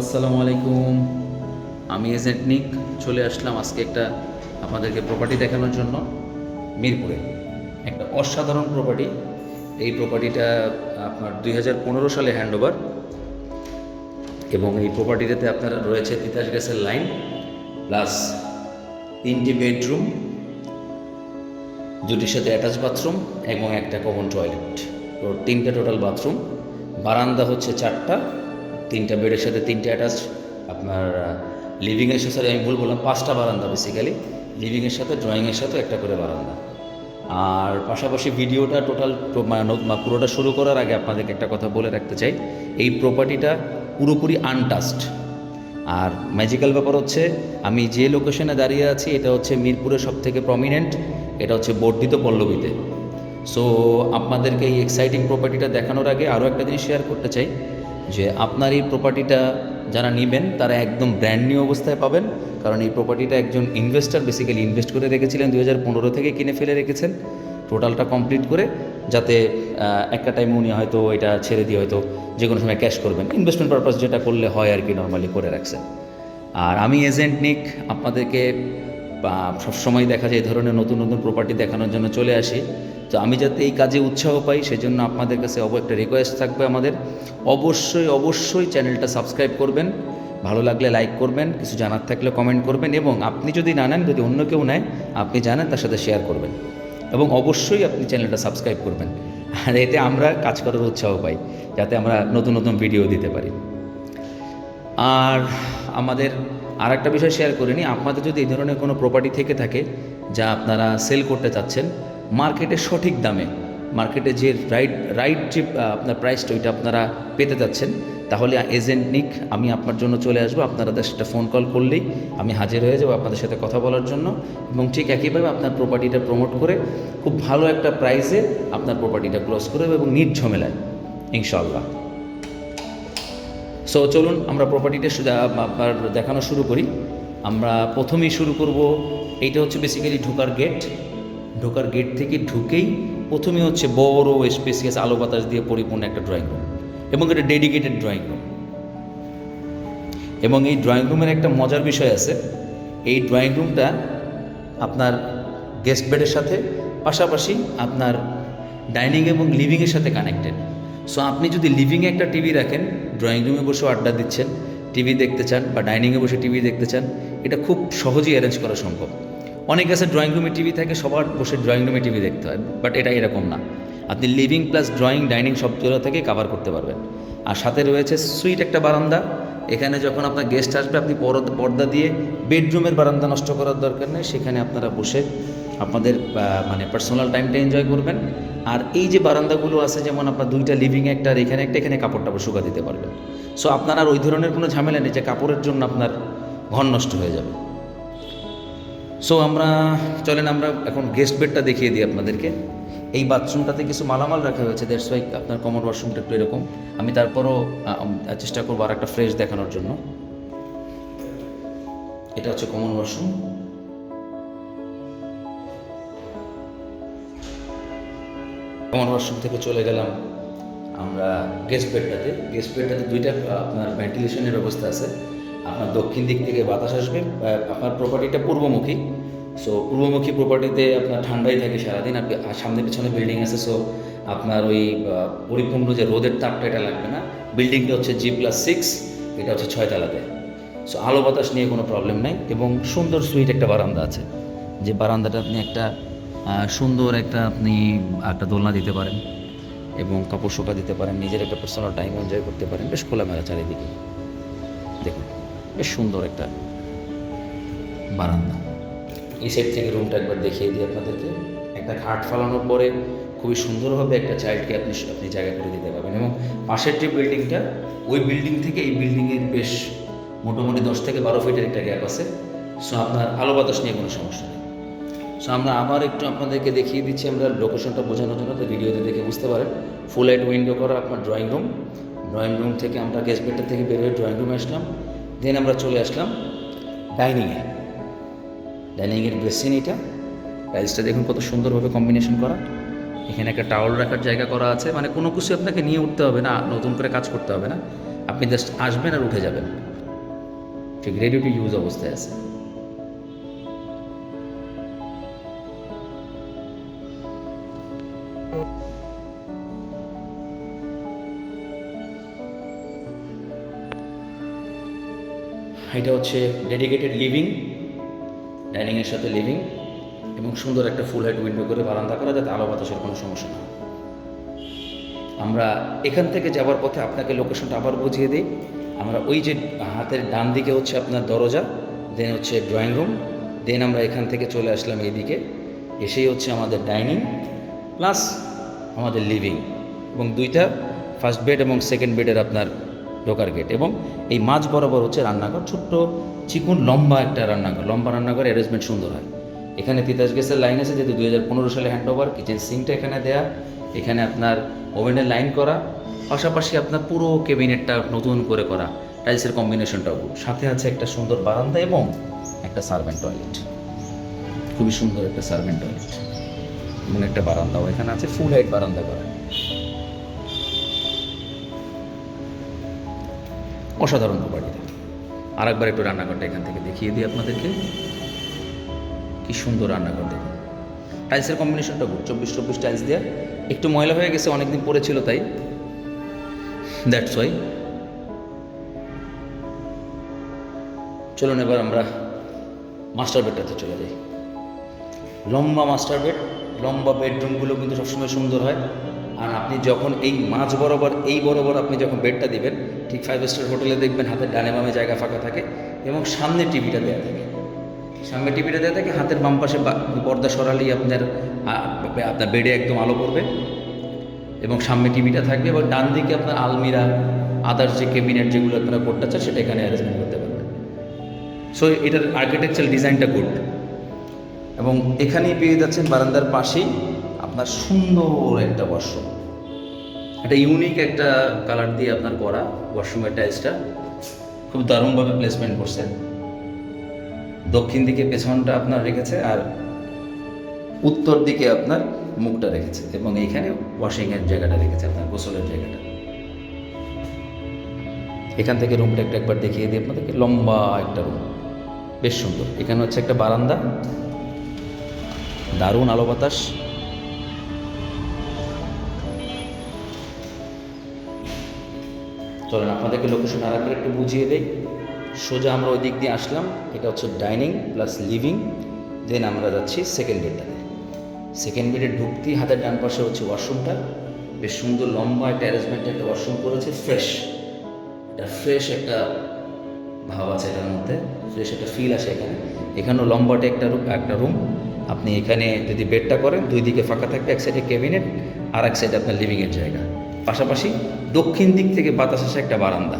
আসসালামু আলাইকুম। আমি এজেন্ট নিক। চলে আসলাম আজকে একটা আপনাদেরকে প্রপার্টি দেখানোর জন্য মিরপুরে। একটা অসাধারণ প্রপার্টি এই প্রপার্টিটা আপনার দুই হাজার পনেরো সালে হ্যান্ডওভার এবং এই প্রপার্টিটাতে আপনার রয়েছে তিতাস গ্যাসের লাইন প্লাস তিনটি বেডরুম দুটির সাথে অ্যাটাচ বাথরুম এবং একটা কমন টয়লেট তো তিনটা টোটাল বাথরুম বারান্দা হচ্ছে চারটা। তিনটা বেডের সাথে তিনটে অ্যাটাচ আপনার লিভিংয়ের সাথে, আমি ভুল বললাম, পাঁচটা বারান্দা বেসিক্যালি লিভিংয়ের সাথে ড্রয়িংয়ের সাথে একটা করে বারান্দা। আর পাশাপাশি ভিডিওটা টোটাল পুরোটা শুরু করার আগে আপনাদেরকে একটা কথা বলে রাখতে চাই, এই প্রপার্টিটা পুরোপুরি আনটাস্ট আর ম্যাজিক্যাল ব্যাপার হচ্ছে, আমি যে লোকেশনে দাঁড়িয়ে আছি, এটা হচ্ছে মিরপুরের সব থেকে প্রমিনেন্ট এটা হচ্ছে বর্ধিত পল্লবীতে। সো আপনাদেরকে এই এক্সাইটিং প্রপার্টিটা দেখানোর আগে আরও একটা জিনিস শেয়ার করতে চাই যে আপনার এই প্রপার্টিটা যারা নেবেন, তারা একদম ব্র্যান্ড নিউ অবস্থায় পাবেন। কারণ এই প্রপার্টিটা একজন ইনভেস্টার বেসিক্যালি ইনভেস্ট করে রেখেছিলেন, দুই থেকে কিনে ফেলে রেখেছেন। টোটালটা কমপ্লিট করে যাতে একটা টাইমে উনি হয়তো এটা ছেড়ে দিয়ে হয়তো যে কোনো সময় ক্যাশ করবেন। ইনভেস্টমেন্ট পারপাস যেটা করলে হয় আর কি নর্মালি করে রাখছেন। আর আমি এজেন্ট নিক আপনাদেরকে সবসময় দেখা যায় এই ধরনের নতুন নতুন প্রপার্টি দেখানোর জন্য চলে আসি। তো আমি যাতে এই কাজে উৎসাহ পাই, সেজন্য আপনাদের কাছে অব একটা রিকোয়েস্ট থাকবে আমাদের। অবশ্যই অবশ্যই চ্যানেলটা সাবস্ক্রাইব করবেন, ভালো লাগলে লাইক করবেন, কিছু জানার থাকলে কমেন্ট করবেন এবং আপনি যদি না নেন, যদি অন্য কেউ নেয়, আপনি জানেন তার সাথে শেয়ার করবেন এবং অবশ্যই আপনি চ্যানেলটা সাবস্ক্রাইব করবেন। আর এতে আমরা কাজ করার উৎসাহ পাই, যাতে আমরা নতুন নতুন ভিডিও দিতে পারি। আর আমাদের আর একটা বিষয় শেয়ার করে নিই আপনাদের যদি এই ধরনের কোনো প্রপার্টি থেকে থাকে, যা আপনারা সেল করতে চাচ্ছেন মার্কেটে সঠিক দামে, মার্কেটে যে রাইট রাইট যে আপনার প্রাইসটা ওইটা আপনারা পেতে যাচ্ছেন, তাহলে এজেন্ট নিক, আমি আপনার জন্য চলে আসব, আপনারা সেটা ফোন কল করলেই আমি হাজির হয়ে যাব আপনাদের সাথে কথা বলার জন্য এবং ঠিক একইভাবে আপনার প্রপার্টিটা প্রমোট করে খুব ভালো একটা প্রাইসে আপনার প্রপার্টিটা ক্লোজ করে এবং নির্ঝমেলায় ইনশাল্লাহ সো চলুন আমরা প্রপার্টিটা আপনার দেখানো শুরু করি। আমরা প্রথমেই শুরু করব, এইটা হচ্ছে বেসিক্যালি ঢোকার গেট ঢোকার গেট থেকে ঢুকেই প্রথমে হচ্ছে বড় স্পেসিয়াস আলো বাতাস দিয়ে পরিপূর্ণ একটা ড্রয়িং রুম এবং এটা ডেডিকেটেড ড্রয়িং রুম এবং এই ড্রয়িং রুমের একটা মজার বিষয় আছে, এই ড্রয়িং রুমটা আপনার গেস্ট বেডের সাথে, পাশাপাশি আপনার ডাইনিং এবং লিভিংয়ের সাথে কানেক্টেড সো আপনি যদি লিভিংয়ে একটা টিভি রাখেন ড্রয়িং রুমে বসে আড্ডা দিচ্ছেন টিভি দেখতে চান বা ডাইনিংয়ে বসে টিভি দেখতে চান, এটা খুব সহজেই অ্যারেঞ্জ করা সম্ভব। অনেক আছে ড্রয়িং রুমে টিভি থাকে, সবার বসে ড্রয়িং রুমে টিভি দেখতে হয় বাট এটা এরকম না। আপনি লিভিং প্লাস ড্রয়িং ডাইনিং সব জায়গা থেকে কাভার করতে পারবেন। আর সাথে রয়েছে সুইট একটা বারান্দা। এখানে যখন আপনার গেস্ট আসবে, আপনি পরদ- দিয়ে বেডরুমের বারান্দা নষ্ট করার দরকার নেই, সেখানে আপনারা বসে আপনাদের মানে পার্সোনাল টাইমটা এনজয় করবেন। আর এই যে বারান্দাগুলো আছে, যেমন আপনার দুইটা লিভিং একটা আর এখানে একটা, এখানে কাপড় টাপড় শুকা দিতে পারবেন। সো আপনার আর ওই ধরনের কোনো ঝামেলা নেই যে কাপড়ের জন্য আপনার ঘন নষ্ট হয়ে যাবে। সো আমরা, চলেন আমরা এখন গেস্ট বেডটা দেখিয়ে দিই আপনাদেরকে। এই বাথরুমটাতে কিছু মালামাল রাখা হয়েছে দ্যাটস ওয়াই আপনার কমন ওয়াশরুমটা একটু এরকম। আমি তারপরও চেষ্টা করব আর একটা ফ্রেশ দেখানোর জন্য। এটা হচ্ছে কমন ওয়াশরুম কমন ওয়াশরুম থেকে চলে গেলাম আমরা গেস্ট বেডটাতে গেস্ট বেডটাতে দুইটা আপনার ভেন্টিলেশনের ব্যবস্থা আছে। আপনার দক্ষিণ দিক থেকে বাতাস আসবে আপনার প্রপার্টিটা পূর্বমুখী। সো পূর্বমুখী প্রপার্টিতে আপনার ঠান্ডাই থাকে সারাদিন আর সামনে পিছনে বিল্ডিং আছে সো আপনার ওই পরিপূর্ণ যে রোদের তাপটা এটা লাগবে না। বিল্ডিংটা হচ্ছে জি প্লাস সিক্স এটা হচ্ছে ছয়তলাতে সো আলো বাতাস নিয়ে কোনো প্রবলেম নাই, এবং সুন্দর সুইট একটা বারান্দা আছে। যে বারান্দাটা আপনি একটা সুন্দর একটা আপনি একটা দোলনা দিতে পারেন, এবং কাপড় শোকা দিতে পারেন, নিজের একটা পার্সোনাল টাইম এনজয় করতে পারেন, বেশ খোলামেলা চারিদিকে। দেখুন। বেশ সুন্দর একটা বারান্দা। এই সাইড থেকে রুমটা একবার দেখিয়ে দিই আপনাদেরকে। একটা খাট ফালানোর পরে খুবই সুন্দরভাবে একটা চাইল্ডকে আপনি আপনি জায়গা করে দিতে পারবেন এবং পাশের যে বিল্ডিংটা ওই বিল্ডিং থেকে এই বিল্ডিংয়ের বেশ মোটামুটি দশ থেকে বারো ফিটের একটা গ্যাপ আছে। সো আপনার আলো বাতাস নিয়ে কোনো সমস্যা নেই। সো আমরা আবার একটু আপনাদেরকে দেখিয়ে দিচ্ছি, আমরা লোকেশনটা বোঝানোর জন্য। তো ভিডিওতে দেখে বুঝতে পারেন ফুল লাইট উইন্ডো করা আপনার ড্রয়িং রুম ড্রয়িং রুম থেকে আমরা গেস্ট বেডটা থেকে বের হয়ে ড্রয়িং রুমে আসলাম। দেন আমরা চলে আসলাম ডাইনিংয়ে ডাইনিংয়ের বেসিন এটা। টাইলসটা দেখুন কত সুন্দরভাবে কম্বিনেশন করা। এখানে একটা টাওয়াল রাখার জায়গা করা আছে। মানে কোনো কিছু আপনাকে নিয়ে উঠতে হবে না, নতুন করে কাজ করতে হবে না। আপনি জাস্ট আসবেন আর উঠে যাবেন। ঠিক রেডি টু ইউজ অবস্থায় আছে। এটা হচ্ছে ডেডিকেটেড লিভিং ডাইনিংয়ের সাথে লিভিং এবং সুন্দর একটা ফুল হাইট উইন্ডো করে বারান্দা করা যাতে আলো বাতাসের কোনো সমস্যা না আমরা এখান থেকে যাওয়ার পথে আপনাকে লোকেশনটা আবার বুঝিয়ে দিই। আমরা ওই যে হাতের ডান দিকে হচ্ছে আপনার দরজা দেন হচ্ছে ড্রয়িং রুম দেন আমরা এখান থেকে চলে আসলাম এইদিকে। এসেই হচ্ছে আমাদের ডাইনিং প্লাস আমাদের লিভিং এবং দুইটা ফার্স্ট বেড এবং সেকেন্ড বেডের আপনার ঢোকার গেট এবং এই মাঝ বরাবর হচ্ছে রান্নাঘর। ছোট্ট, চিকুন, লম্বা একটা রান্নাঘর। লম্বা রান্নাঘর অ্যারেঞ্জমেন্ট সুন্দর হয়। এখানে তিতাস গ্যাসের লাইন আছে যেহেতু দুই হাজার পনেরো সালে হ্যান্ড ওভার কিচেন সিঙ্কটা এখানে দেয়া। এখানে আপনার ওভেনের লাইন করা। পাশাপাশি আপনার পুরো কেবিনেটটা নতুন করে করা। টাইলসের কম্বিনেশনটাও। সাথে আছে একটা সুন্দর বারান্দা এবং একটা সার্ভেন্ট টয়লেট খুবই সুন্দর একটা সার্ভেন্ট টয়লেট এবং একটা বারান্দাও এখানে আছে। ফুল হাইট বারান্দা করা। অসাধারণ প্রপার্টিতে আর একবার একটু রান্নাঘরটা এখান থেকে দেখিয়ে দিই আপনাদেরকে। কি সুন্দর রান্নাঘর দেখুন। টাইলসের কম্বিনেশনটা গুড। চব্বিশ চব্বিশ টাইলস দেওয়া একটু ময়লা হয়ে গেছে, অনেকদিন পরে ছিল তাই। দ্যাটস ওয়াই চলুন এবার আমরা মাস্টার বেডটাতে চলে যাই। লম্বা মাস্টার বেড লম্বা বেডরুমগুলো কিন্তু সবসময় সুন্দর হয়। আর আপনি যখন এই মাঝ বরাবর, এই বরাবর আপনি যখন বেডটা দিবেন, ঠিক ফাইভ স্টার হোটেলে দেখবেন হাতের ডানে বামে জায়গা ফাঁকা থাকে এবং সামনে টিভিটা দেওয়া থাকে। সামনে টিভিটা দেওয়া থাকে, হাতের বাম পাশে পর্দা সরালেই আপনার আপনার বেডে একদম আলো পড়বে এবং সামনে টিভিটা থাকবে এবং ডান দিকে আপনার আলমিরা আদার্স যে কেবিনেট যেগুলো আপনারা করতে চান, সেটা এখানে অ্যারেঞ্জমেন্ট করতে পারবেন। সো এটার আর্কিটেকচার ডিজাইনটা গুড এবং এখানেই পেয়ে যাচ্ছেন বারান্দার পাশেই আপনার সুন্দর একটা ওয়াশরুম একটা ইউনিক একটা কালার দিয়ে আপনার করা ওয়াশরুমের টাইলসটা খুব দারুণভাবে প্লেসমেন্ট করছেন। দক্ষিণ দিকে পেছনটা আপনার রেখেছে আর উত্তর দিকে আপনার মুখটা রেখেছে এবং এইখানে ওয়াশিংয়ের জায়গাটা রেখেছে আপনার, গোসলের জায়গাটা। এখান থেকে রুমটা একটা একবার দেখিয়ে দিই আপনাদেরকে, লম্বা একটা রুম বেশ সুন্দর। এখানে হচ্ছে একটা বারান্দা। দারুণ আলো বাতাস। চলেন, আপনাদেরকে লোকেশন আর একবার একটু বুঝিয়ে দেই। সোজা আমরা ওই দিক দিয়ে আসলাম, এটা হচ্ছে ডাইনিং প্লাস লিভিং দেন আমরা যাচ্ছি সেকেন্ড বেডটাতে সেকেন্ড বেডে ঢুকতেই হাতের ডান পাশে হচ্ছে ওয়াশরুমটা বেশ সুন্দর লম্বা একটা অ্যারেঞ্জমেন্ট একটা ওয়াশরুম করেছে ফ্রেশ এটা ফ্রেশ একটা ভাব আছে এটার মধ্যে ফ্রেশ একটা ফিল আসে এখানে। এখানেও লম্বাটে একটা রুম একটা রুম আপনি এখানে যদি বেডটা করেন, দুই দিকে ফাঁকা থাকবে, এক সাইডে ক্যাবিনেট আর এক সাইডে আপনার লিভিংয়ের জায়গা। পাশাপাশি দক্ষিণ দিক থেকে বাতাস আসে একটা বারান্দা।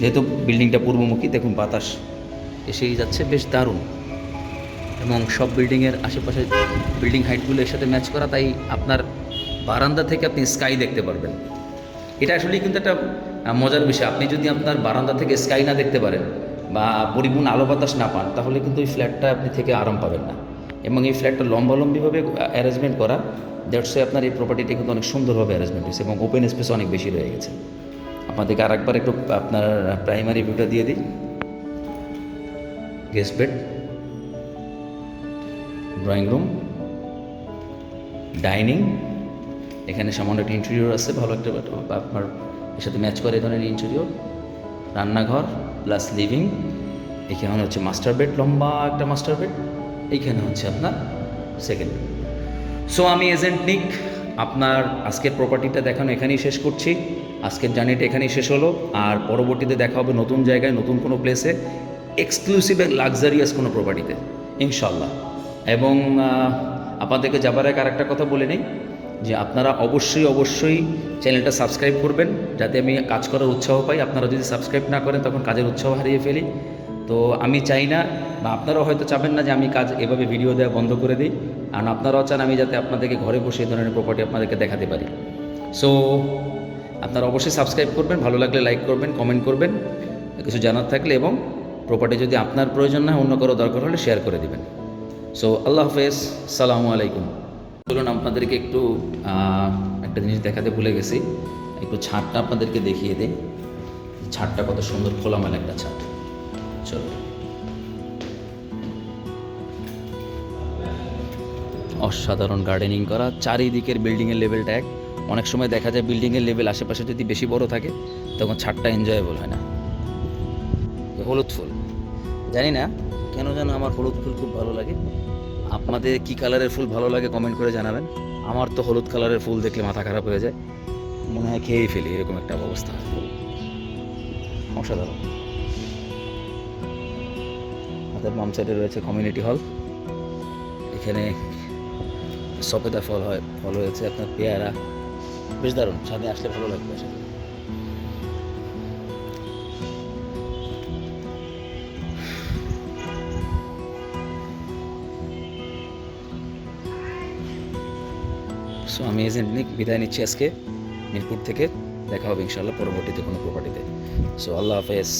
যেহেতু বিল্ডিংটা পূর্বমুখী, দেখুন বাতাস এসেই যাচ্ছে, বেশ দারুণ। এবং সব বিল্ডিংয়ের আশেপাশে বিল্ডিং হাইটগুলো এর সাথে ম্যাচ করা, তাই আপনার বারান্দা থেকে আপনি স্কাই দেখতে পারবেন। এটা আসলে কিন্তু একটা মজার বিষয়। আপনি যদি আপনার বারান্দা থেকে স্কাই না দেখতে পারেন বা পরিপূর্ণ আলো বাতাস না পান, তাহলে কিন্তু ওই ফ্ল্যাটটা আপনি থেকে আরাম পাবেন না। এবং এই ফ্ল্যাটটা লম্বালম্বিভাবে অ্যারেঞ্জমেন্ট করা দ্যাটস আপনার এই প্রপার্টিটা কিন্তু অনেক সুন্দরভাবে অ্যারেঞ্জমেন্ট হয়েছে এবং ওপেন স্পেস অনেক বেশি রয়ে গেছে। আপনাদেরকে আর একবার একটু আপনার প্রাইমারি ভিউটা দিয়ে দিই। Guest bed drawing room dining এখানে সামান্য একটা ইন্টেরিয়র আছে, ভালো একটা আপনার এর সাথে ম্যাচ করে এই ধরনের ইন্টেরিয়র রান্নাঘর প্লাস লিভিং এখানে হচ্ছে মাস্টার বেড লম্বা একটা মাস্টার বেড এইখানে হচ্ছে আপনার সেকেন্ড বেড সো আমি এজেন্ট নিক আপনার আজকের প্রপার্টিটা দেখানো এখানেই শেষ করছি। আজকের জার্নিটা এখানেই শেষ হলো। আর পরবর্তীতে দেখা হবে নতুন জায়গায়, নতুন কোনো প্লেসে এক্সক্লুসিভ লাক্সারিয়াস কোনো প্রপার্টিতে ইনশাল্লাহ এবং আপনাদেরকে যাবার আগে আরেকটা কথা বলে নেই, যে আপনারা অবশ্যই অবশ্যই চ্যানেলটা সাবস্ক্রাইব করবেন, যাতে আমি কাজ করার উৎসাহ পাই। আপনারা যদি সাবস্ক্রাইব না করেন, তখন কাজের উৎসাহ হারিয়ে ফেলি। তো আমি চাই না বা আপনারাও হয়তো চাবেন না যে আমি কাজ এভাবে ভিডিও দেওয়া বন্ধ করে দিই আর আপনারাও চান আমি যাতে আপনাদেরকে ঘরে বসে এই ধরনের প্রপার্টি আপনাদেরকে দেখাতে পারি। সো আপনারা অবশ্যই সাবস্ক্রাইব করবেন ভালো লাগলে লাইক করবেন কমেন্ট করবেন কিছু জানার থাকলে এবং প্রপার্টি যদি আপনার প্রয়োজন না হয়, অন্য কারও দরকার হলে শেয়ার করে দিবেন। সো আল্লাহ হাফেজ সালামু আলাইকুম। চলুন আপনাদেরকে একটু একটা জিনিস দেখাতে ভুলে গেছি একটু ছাদটা আপনাদেরকে দেখিয়ে দিই। ছাদটা কত সুন্দর খোলামেলা একটা ছাদ। চলো। অসাধারণ গার্ডেনিং করা। চারিদিকের বিল্ডিংয়ের লেভেলটা এক। অনেক সময় দেখা যায় বিল্ডিংয়ের লেভেল আশেপাশে যদি বেশি বড় থাকে, তখন ছাদটা এনজয়েবল হয় না। হলুদ ফুল। জানি না কেন যেন আমার হলুদ ফুল খুব ভালো লাগে। আপনাদের কি কালারের ফুল ভালো লাগে কমেন্ট করে জানাবেন। আমার তো হলুদ কালারের ফুল দেখলে মাথা খারাপ হয়ে যায়। মনে হয় খেয়েই ফেলি, এরকম একটা অবস্থা। অসাধারণ। হাতের বাম সাইডে রয়েছে কমিউনিটি হল এখানে সপেদা ফল হয়, ফল হয়েছে আপনার পেয়ারা। বেশ দারুণ ছাদে আসলে ভালো লাগবে করি। সো আমি এজেন্ট নিক, বিদায় নিচ্ছি আজকে। মিরপুর থেকে দেখা হবে ইনশাল্লাহ পরবর্তীতে কোনো প্রপার্টিতে সো আল্লাহ হাফেজ।